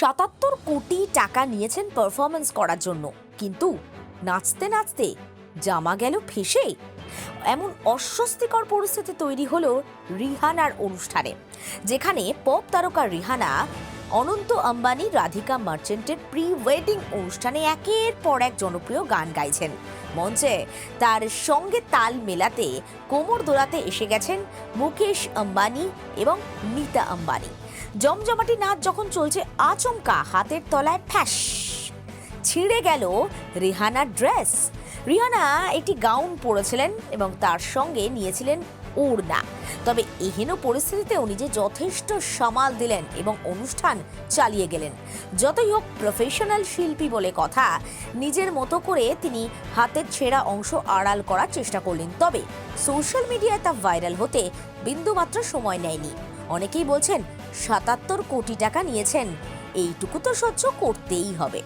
সাতাত্তর কোটি টাকা নিয়েছেন পারফরমেন্স করার জন্য। কিন্তু নাচতে নাচতে জামা গেল ফেসে। এমন অস্বস্তিকর পরিস্থিতি তৈরি হলো রিহানার অনুষ্ঠানে, যেখানে পপ তারকা রিহানা অনন্ত আম্বানি রাধিকা মার্চেন্টের প্রি ওয়েডিং অনুষ্ঠানে একের পর এক জনপ্রিয় গান গাইছেন। মঞ্চে তার সঙ্গে তাল মেলাতে কোমর দোলাতে এসে গেছেন মুকেশ আম্বানি এবং নীতা আম্বানি। জমজমাটি নাচ যখন চলছে, আচমকা হাতের তলায় ফ্যাস, ছিঁড়ে গেল রিহানার ড্রেস। রিহানা একটি গাউন পরেছিলেন এবং তার সঙ্গে নিয়েছিলেন ওড়না তবে এহেন পরিস্থিতিতে উনি যে যথেষ্ট সামাল দিলেন এবং অনুষ্ঠান চালিয়ে গেলেন। যতই হোক প্রফেশনাল শিল্পী বলে কথা, নিজের মতো করে তিনি হাতের ছেঁড়া অংশ আড়াল করার চেষ্টা করলেন। তবে সোশ্যাল মিডিয়ায় তা ভাইরাল হতে বিন্দুমাত্র সময় নেয়নি। অনেকেই বলছেন, সাতাত্তর কোটি টাকা নিয়েছেন, এইটুকু তো সহ্য করতেই হবে।